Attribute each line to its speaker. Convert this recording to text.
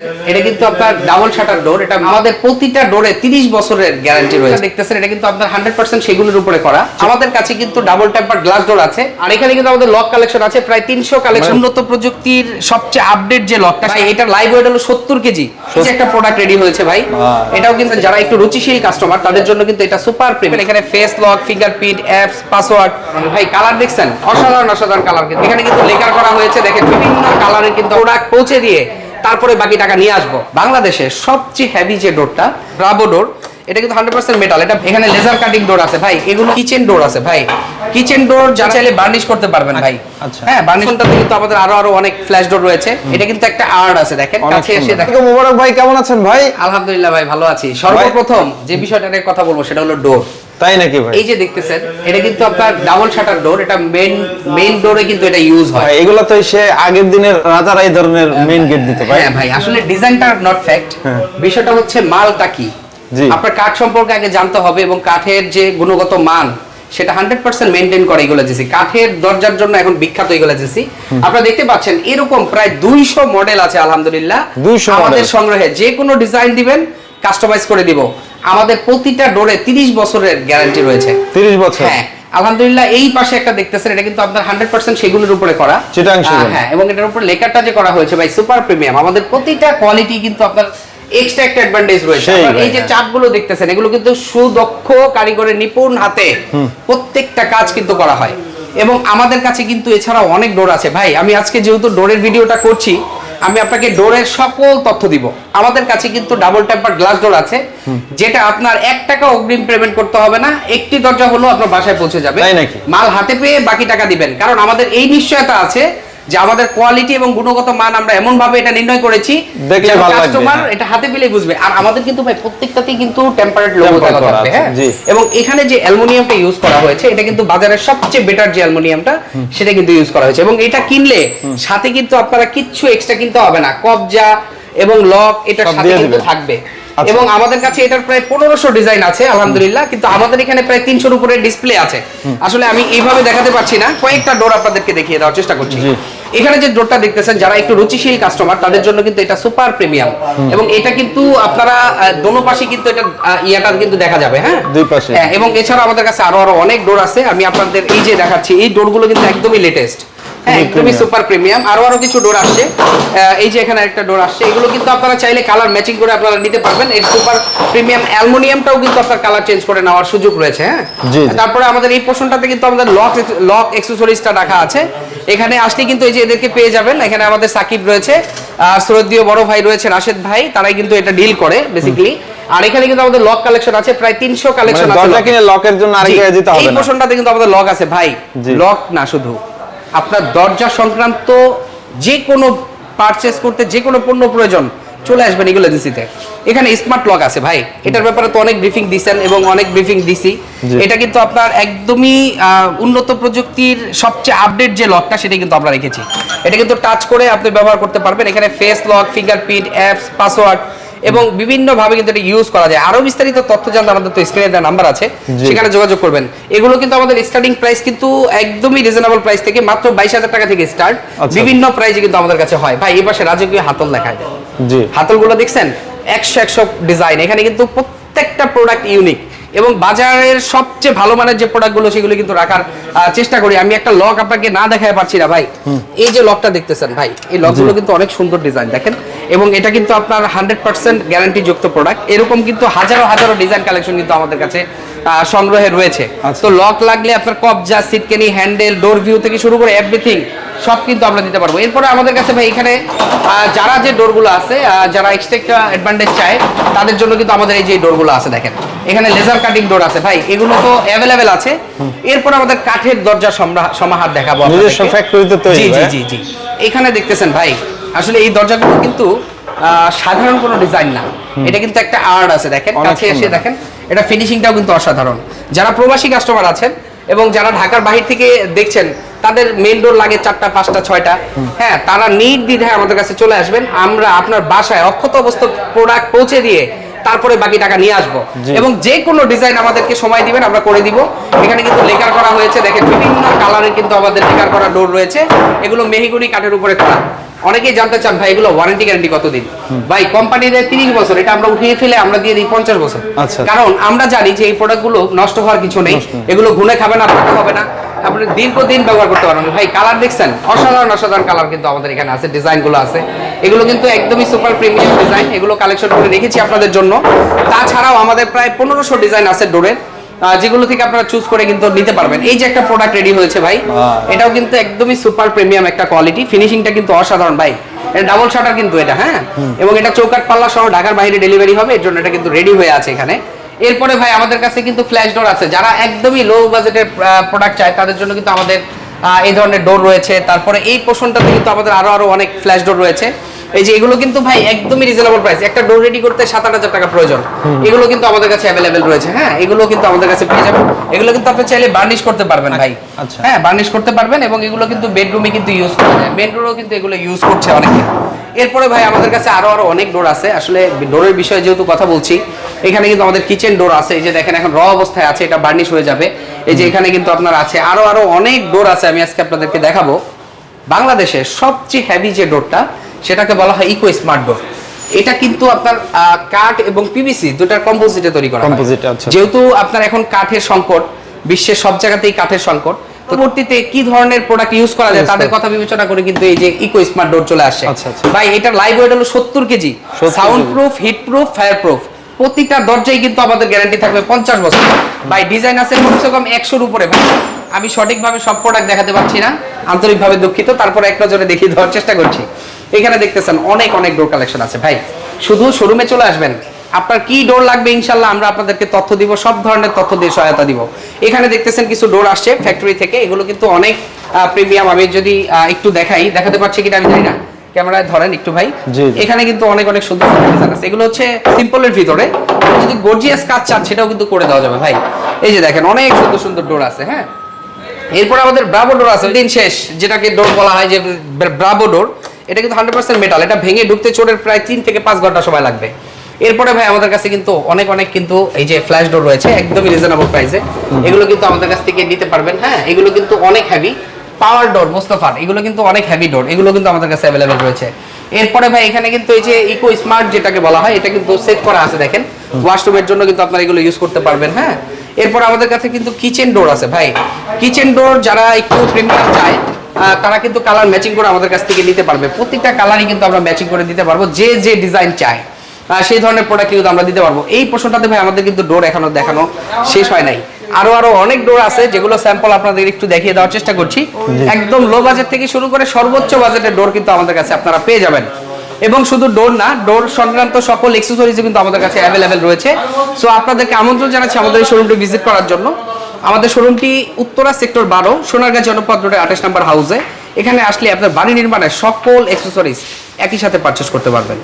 Speaker 1: এটা কিন্তু আপনার ডাবল শাটার ডোর এটা আমাদের প্রতিটা ডোরে 30 বছরের গ্যারান্টি রয়েছে। দেখতেছেন এটা কিন্তু আপনার 100% সেগুলোর উপরে করা। আমাদের কাছে কিন্তু ডাবল টেম্পার গ্লাস ডোর আছে। আর এখানে কিন্তু আমাদের লক কালেকশন আছে প্রায় 300 কালেকশন উন্নত প্রযুক্তির সবচেয়ে আপডেট যে লকটা ভাই এটার লাইভ ওয়েট হলো 70 কেজি। এই যে একটা প্রোডাক্ট রেডি হয়েছে ভাই। এটাও কিন্তু যারা একটু রুচিশীল কাস্টমার তাদের জন্য কিন্তু এটা সুপার প্রিমিয়াম এখানে face lock fingerprint apps password ভাই কালার দেখছেন? অসাধারণ অসাধারণ কালার কিন্তু। এখানে কিন্তু লেকার করা হয়েছে দেখেন বিভিন্ন কালারের কিন্তু প্রোডাক্ট পৌঁছে দিয়ে তারপরে বাকি টাকা নিয়ে আসব। বাংলাদেশের সবচেয়ে হেভি যে ডোরটা ব্রাভো ডোর এটা কিন্তু হান্ড্রেড পার্সেন্ট মেটাল এটা এখানে লেজার কাটিং ডোর আছে ভাই এগুলো কিচেন ডোর আছে ভাই। কিচেন ডোর যা চাইলে বার্নিশ করতে পারবেন ভাই।
Speaker 2: আচ্ছা।
Speaker 1: হ্যাঁ বার্নিশটা কিন্তু আমাদের আরও আরও অনেক ফ্ল্যাশ ডোর রয়েছে। এটা কিন্তু একটা আর্ট আছে দেখেন কাছে এসে দেখেন।
Speaker 2: তো মোবারক ভাই কেমন আছেন ভাই?
Speaker 1: আলহামদুলিল্লাহ ভাই ভালো আছি। সর্বপ্রথম যে বিষয়টা নিয়ে কথা বলব সেটা হলো ডোর
Speaker 2: তাই নাকি ভাই?
Speaker 1: এই যে দেখতেছেন এটা কিন্তু আপনার ডাবল শাটার ডোর এটা মেইন মেইন ডোরে কিন্তু এটা ইউজ হয়।
Speaker 2: এগুলো তো সে আগের দিনের রাজারা এই ধরনের মেইন গেট দিতে ভাই।
Speaker 1: হ্যাঁ ভাই আসলে ডিজাইনটা নট ফ্যাক্ট। বিষয়টা হচ্ছে মালটা কি?
Speaker 2: জি।
Speaker 1: আপনার কাঠ সম্পর্কে আগে জানতে হবে এবং কাঠের যে গুণগত মান সেটা হান্ড্রেড পার্সেন্ট মেনটেন করে এগুলো জেসি কাঠের দরজার জন্য এখন বিখ্যাত এগুলো জেসি আপনারা দেখতে পাচ্ছেন এরকম প্রায় দুইশো মডেল আছে আলহামদুলিল্লাহ।
Speaker 2: 200
Speaker 1: আমাদের সংগ্রহে যে কোনো ডিজাইন দিবেন কাস্টমাইজ করে দিব। আমাদের প্রতিটা ডোরে তিরিশ বছরের গ্যারান্টি রয়েছে।
Speaker 2: 30 বছর?
Speaker 1: হ্যাঁ আলহামদুলিল্লাহ এই পাশে একটা দেখতেছেন এটা কিন্তু আপনার হান্ড্রেড পার্সেন্ট সেগুলোর উপরে করা। হ্যাঁ এবং এটার উপর লেকারটা যে করা হয়েছে ভাই সুপার প্রিমিয়াম আমাদের প্রতিটা কোয়ালিটি কিন্তু আপনার এক্সট্রা একটা অ্যাডভান্টেজ রয়েছে। এই যে
Speaker 2: হ্যাঁ।
Speaker 1: চাপগুলো দেখতেছেন এগুলো কিন্তু সুদক্ষ কারিগরের নিপুণ হাতে প্রত্যেকটা কাজ কিন্তু করা হয়। এবং আমাদের কাছে কিন্তু এছাড়াও অনেক ডোর আছে। ভাই আমি আজকে যেহেতু ডোরের ভিডিওটা করছি আমি আপনাকে ডোরের সকল তথ্য দিব। আমাদের কাছে কিন্তু ডাবল টেম্পার গ্লাস ডোর আছে যেটা আপনার এক টাকা অগ্রিম পেমেন্ট করতে হবে না একটি দরজা হলো আপনার বাসায় পৌঁছে যাবে? মাল হাতে পেয়ে বাকি টাকা দিবেন। কারণ আমাদের এই নিশ্চয়তা আছে যে আমাদের কোয়ালিটি এবং গুণগত মান আমরা এমন ভাবে এটা নির্ণয় করেছি কাস্টমার
Speaker 2: হ্যাঁ।
Speaker 1: এটা হাতে পেলেই বুঝবে। আর আমাদের কিন্তু ভাই প্রত্যেকটাতেই কিন্তু টেম্পারেট লোগো দেওয়া থাকবে হ্যাঁ। এবং এখানে যে অ্যালুমিনিয়ামটা ইউজ করা হয়েছে এটা কিন্তু বাজারের সবচেয়ে বেটার যে অ্যালুমিনিয়ামটা সেটা কিন্তু ইউজ করা হয়েছে। এবং এটা কিনলে সাথে কিন্তু আপনারা কিচ্ছু এক্সট্রা কিনতে হবে না। কবজা এবং লক
Speaker 2: এটা
Speaker 1: সাথে কিন্তু থাকবে।
Speaker 2: আচ্ছা।
Speaker 1: এবং আমাদের কাছে এটার প্রায় পনেরোশো ডিজাইন আছে আলহামদুলিল্লাহ। কিন্তু আমাদের এখানে প্রায় তিনশোর উপরে ডিসপ্লে আছে। আসলে আমি এইভাবে দেখাতে পারছি না। কয়েকটা ডোর আপনাদেরকে দেখিয়ে দেওয়ার চেষ্টা করছি। এখানে যে ডোরটা দেখতেছেন যারা একটু রুচিশীল কাস্টমার তাদের জন্য কিন্তু এটা সুপার প্রিমিয়াম এবং এটা কিন্তু আপনারা দোনো পাশে কিন্তু এটা ইয়াটা কিন্তু দেখা যাবে হ্যাঁ?
Speaker 2: দুই পাশে।
Speaker 1: হ্যাঁ, এবং এছাড়া আমাদের কাছে আরও আরও অনেক ডোর আছে। আমি আপনাদের এই যে দেখাচ্ছি এই ডোরগুলো কিন্তু একদমই লেটেস্ট হ্যাঁ একদমই সুপার প্রিমিয়াম আরও আরও কিছু ডোর আসছে। এই যে এখানে একটা ডোর আসছে। এগুলো কিন্তু আপনারা চাইলে কালার ম্যাচিং করে আপনারা নিতে পারবেন। এই সুপার প্রিমিয়াম অ্যালুমিনিয়ামটাও কিন্তু আপনার কালার চেঞ্জ করে নেওয়ার সুযোগ রয়েছে হ্যাঁ। তারপরে আমাদের এই পোর্শনটাতে কিন্তু আমাদের লক লক অ্যাক্সেসরিজটা রাখা আছে। এখানে আসলে কিন্তু এই যে এদেরকে পেয়ে যাবেন এখানে আমাদের সাকিব রয়েছে আর শ্রদ্ধীয় বড় ভাই রয়েছে রাশেদ ভাই তারাই কিন্তু এটা ডিল করে বেসিক্যালি আর এখানে কিন্তু আমাদের লক কালেকশন আছে প্রায় তিনশো কালেকশন
Speaker 2: মানে
Speaker 1: আছে
Speaker 2: দরজা কিনে লকের জন্য আরেক
Speaker 1: জি,
Speaker 2: জায়গায়
Speaker 1: এই
Speaker 2: হবে না।
Speaker 1: পোর্শনটাতে কিন্তু আমাদের লক আছে। ভাই লক না শুধু। আপনার দরজা সংক্রান্ত যে কোনো পারচেস করতে যে কোনো পণ্য প্রয়োজন চলে আসবেন এগুলো এজেন্সিতে এখানে স্মার্ট লক আছে ভাই। এটার ব্যাপারে তো অনেক ব্রিফিং দিছেন এবং অনেক ব্রিফিং দিছি। এটা কিন্তু আপনার একদমই আহ, উন্নত প্রযুক্তির সবচেয়ে আপডেট যে লকটা সেটা কিন্তু আমরা রেখেছি। এটা কিন্তু টাচ করে আপনি ব্যবহার করতে পারবেন। এখানে face lock fingerprint apps password এবং বিভিন্ন ভাবে কিন্তু এটা ইউজ করা যায়। আরও বিস্তারিত তথ্য জানতে আমাদের তো স্ক্রিনে দেওয়া নাম্বার আছে সেখানে যোগাযোগ করবেন। এগুলো কিন্তু আমাদের স্টার্টিং প্রাইস কিন্তু একদমই রিজনেবল প্রাইস থেকে মাত্র বাইশ হাজার টাকা থেকে স্টার্ট
Speaker 2: আচ্ছা।
Speaker 1: বিভিন্ন প্রাইসে কিন্তু আমাদের কাছে হয়। ভাই এই পাশে রাজকীয় হাতল দেখায়। যায়
Speaker 2: জি।
Speaker 1: হাতলগুলো দেখছেন? একশো একশো ডিজাইন এখানে কিন্তু প্রত্যেকটা প্রোডাক্ট ইউনিক এবং বাজারের সবচেয়ে ভালো মানের যে প্রোডাক্টগুলো সেগুলো কিন্তু রাখার চেষ্টা করি। আমি একটা লক আপনাকে না দেখাতে পারছি না ভাই। এই যে লকটা দেখতেছেন ভাই এই লকগুলো কিন্তু অনেক সুন্দর ডিজাইন দেখেন। এবং এটা কিন্তু আপনার হান্ড্রেড পার্সেন্ট গ্যারান্টি যুক্ত প্রোডাক্ট এরকম কিন্তু হাজারো হাজারো ডিজাইন কালেকশন কিন্তু আমাদের কাছে সংগ্রহে রয়েছে।
Speaker 2: আচ্ছা।
Speaker 1: তো লক লাগলে আপনার কবজা সিটকেনি হ্যান্ডেল ডোর ভিউ থেকে শুরু করে এভরিথিং সব কিন্তু আমরা দিতে পারব। এরপরে আমাদের কাছে ভাই এখানে যারা যে ডোরগুলো আছে যারা এক্সট্রা অ্যাডভান্টেজ চায় তাদের জন্য কিন্তু আমাদের এই যে ডোরগুলো আছে দেখেন। এখানে লেজার কাটিং ডোর আছে ভাই এগুলো তো অ্যাভেলেবেল আছে। এরপর আমাদের কাঠের দরজা সমাহার দেখাবো
Speaker 2: নিজস্ব। ফ্যাক্টরিতে তৈরি
Speaker 1: জি জি জি জি। এখানে দেখতেছেন ভাই আসলে এই দরজাগুলো কিন্তু সাধারণ কোনো ডিজাইন না। এটা কিন্তু একটা আর্ট আছে দেখেন কাছে এসে দেখেন এটা ফিনিশিংটাও কিন্তু অসাধারণ। যারা প্রবাসী কাস্টমার আছেন এবং যারা ঢাকার বাহির থেকে দেখছেন তাদের মেন ডোর লাগে চারটা পাঁচটা ছয়টা। হ্যাঁ তারা নির্দ্বিধায় আমাদের কাছে চলে আসবেন। আমরা আপনার বাসায় অক্ষত অবস্থ প্রোডাক্ট পৌঁছে দিয়ে তারপরে বাকি টাকা নিয়ে আসব। এবং যে কোনো ডিজাইন আমাদেরকে সময় দিবেন আমরা করে দিব। এখানে কিন্তু লেকার করা হয়েছে দেখেন বিভিন্ন কালারের কিন্তু আমাদের লেকার করা ডোর রয়েছে। এগুলো মেহিগুনি কাঠের উপরে করা অনেকেই জানতে চান ভাই এগুলো ওয়ারেন্টি গ্যারান্টি কতদিন? ভাই কোম্পানি দেয় তিরিশ বছর এটা আমরা উঠিয়ে ফেলে আমরা দিয়ে দিই পঞ্চাশ বছর।
Speaker 2: আচ্ছা।
Speaker 1: কারণ আমরা জানি যে এই প্রোডাক্টগুলো নষ্ট হওয়ার কিছু নেই। এগুলো ঘুনে খাবে না নষ্ট হবে না। আপনি দীর্ঘদিন ব্যবহার করতে পারবেন। ভাই কালার দেখছেন? অসাধারণ অসাধারণ কালার কিন্তু আমাদের এখানে আছে ডিজাইনগুলো আছে। এগুলো কিন্তু একদমই সুপার প্রিমিয়াম ডিজাইন এগুলো কালেকশন করে রেখেছি আপনাদের জন্য। তাছাড়াও আমাদের প্রায় পনেরোশো ডিজাইন আছে ডোরের যেগুলো থেকে আপনারা চুজ করে কিন্তু নিতে পারবেন। এই যে একটা প্রোডাক্ট রেডি হয়েছে ভাই এটাও কিন্তু একদমই সুপার প্রিমিয়াম একটা কোয়ালিটি ফিনিশিংটা কিন্তু অসাধারণ ভাই। এটা ডাবল শাটার কিন্তু এটা হ্যাঁ? এবং এটা চৌকাট পাল্লা সহ ঢাকার বাইরে ডেলিভারি হবে এর জন্য এটা কিন্তু রেডি হয়ে আছে এখানে। এরপরে ভাই আমাদের কাছে কিন্তু ফ্ল্যাশ ডোর আছে। যারা একদমই লো বাজেটের প্রোডাক্ট চায় তাদের জন্য কিন্তু আমাদের এই ধরনের ডোর রয়েছে। তারপরে এই পোর্শনটাতে কিন্তু আমাদের আরও আরও অনেক ফ্ল্যাশ ডোর রয়েছে এই যে এগুলো কিন্তু ভাই একদমই রিজনেবল প্রাইস একটা ডোর রেডি করতে সাত আট হাজার টাকা প্রয়োজন। এগুলো কিন্তু আমাদের কাছে অ্যাভেলেবেল রয়েছে হ্যাঁ? এগুলো কিন্তু আমাদের কাছে পেয়ে যাবেন। এগুলো কিন্তু আপনি চাইলে বার্নিশ করতে পারবেন ভাই।
Speaker 2: আচ্ছা।
Speaker 1: হ্যাঁ বার্নিশ করতে পারবেন এবং এগুলো কিন্তু বেডরুমে কিন্তু ইউজ করা যায়। বেডরুমেও কিন্তু এগুলো ইউজ করছে অনেকে। এরপরে ভাই আমাদের কাছে আরও আরও অনেক ডোর আছে। আসলে ডোরের বিষয়ে যেহেতু কথা বলছি এখানে কিন্তু আমাদের কিচেন ডোর আছে এই যে দেখেন এখন র অবস্থায় আছে এটা বার্নিশ হয়ে যাবে। এই যে এখানে কিন্তু আপনার আছে আরও আরও অনেক ডোর আছে আমি আজকে আপনাদেরকে দেখাবো। বাংলাদেশের সবচেয়ে হেভি যে ডোরটা সেটাকে বলা হয় ইকো স্মার্ট ডোর এটা কিন্তু আপনার কাঠ এবং পিভিসি দুটার কম্পোজিটে তৈরি করা হয়।
Speaker 2: Composite, আচ্ছা।
Speaker 1: যেহেতু আপনার এখন কাঠের সংকট বিশ্বের সব জায়গাতেই কাঠের সংকট পরবর্তীতে কি ধরনের প্রোডাক্ট ইউজ করা যায় তাদের কথা বিবেচনা করে কিন্তু এই যে ইকো স্মার্ট ডোর চলে আসে।
Speaker 2: আচ্ছা, আচ্ছা।
Speaker 1: ভাই এটা লাইভ ওয়েট হলো সত্তর kg. Sound proof heat proof fire proof প্রতিটা দরজায় কিন্তু আমাদের গ্যারান্টি থাকবে পঞ্চাশ বছর। ভাই ডিজাইন আছে কমসে কম একশোর উপরে, ভাই। আমি সঠিকভাবে সব প্রোডাক্ট দেখাতে পারছি না, আন্তরিকভাবে দুঃখিত। তারপরে এক নজরে দেখিয়ে দেওয়ার চেষ্টা করছি। এখানে দেখতেছেন অনেক অনেক ডোর কালেকশন আছে। ভাই, শুধু শোরুমে চলে আসবেন। আপনার কি ডোর লাগবে ইনশাল্লাহ আমরা আপনাদেরকে তথ্য দিব, সব ধরনের তথ্য দিয়ে সহায়তা দিব। এখানে দেখতেছেন কিছু ডোর আসছে ফ্যাক্টরি থেকে। এগুলো কিন্তু অনেক প্রিমিয়াম আমি যদি একটু দেখাই, দেখাতে পারছি কিনা আমি জানি না। ক্যামেরায় ধরেন একটু ভাই। এখানে কিন্তু অনেক অনেক সুন্দর ডিজাইন আছে। এগুলো হচ্ছে সিম্পলের ভিতরে। যদি গর্জিয়াস কাজ চান সেটাও কিন্তু করে দেওয়া যাবে ভাই। এই যে দেখেন অনেক সুন্দর সুন্দর ডোর আছে হ্যাঁ? এরপর আমাদের ব্রাভো ডোর আছে দিন শেষ যেটাকে ডোর বলা হয় যে ব্রাভো ডোর এটা কিন্তু হান্ড্রেড পার্সেন্ট মেটাল এটা ভেঙে ঢুকতে চোরের প্রায় তিন থেকে পাঁচ ঘণ্টা সময় লাগবে। এরপরে ভাই আমাদের কাছে কিন্তু অনেক অনেক কিন্তু এই যে ফ্ল্যাশ ডোর রয়েছে একদমই রিজনেবল প্রাইসে এগুলো কিন্তু আমাদের কাছ থেকে নিতে পারবেন হ্যাঁ? এগুলো কিন্তু অনেক হেভি পাওয়ার ডোর, মোস্তফার, এগুলো কিন্তু অনেক হেভি ডোর এগুলো কিন্তু আমাদের কাছে অ্যাভেলেবেল রয়েছে। এরপরে ভাই, এখানে কিন্তু এই যে ইকো স্মার্ট যেটাকে বলা হয়, এটা কিন্তু সেট করা আছে দেখেন। ওয়াশরুমের জন্য কিন্তু আপনারা এগুলো ইউজ করতে পারবেন হ্যাঁ? এরপর আমাদের কাছে কিন্তু কিচেন ডোর আছে ভাই। কিচেন ডোর যারা একটু প্রিমিয়াম চায় তারা কিন্তু কালার ম্যাচিং করে আমাদের কাছ থেকে নিতে পারবে। প্রত্যেকটা কালারই কিন্তু আমরা ম্যাচিং করে দিতে পারব, যে যে ডিজাইন চায় সেই ধরনের প্রোডাক্ট কিন্তু আমরা দিতে পারব। এই পোর্শনটাতে ভাই, আমাদের কিন্তু ডোর এখনও দেখানো শেষ হয় নাই। আরও আরও অনেক ডোর আছে যেগুলো স্যাম্পল আপনাদের একটু দেখিয়ে দেওয়ার চেষ্টা করছি। একদম লো বাজেট থেকে শুরু করে সর্বোচ্চ বাজেটের ডোর কিন্তু আমাদের কাছে আপনারা পেয়ে যাবেন। এবং শুধু ডোর না ডোর সংক্রান্ত সকল এক্সেসরিজ কিন্তু আমাদের কাছে অ্যাভেলেবেল রয়েছে। সো আপনাদেরকে আমন্ত্রণ জানাচ্ছি আমাদের এই শোরুমটি ভিজিট করার জন্য। আমাদের শোরুমটি উত্তরা সেক্টর বারো সোনারগাঁ জনপদ রোডের আঠাশ নম্বর হাউসে এখানে আসলে আপনার বাড়ি নির্মাণের সকল এক্সেসরিজ একই সাথে পারচেস করতে পারবেন।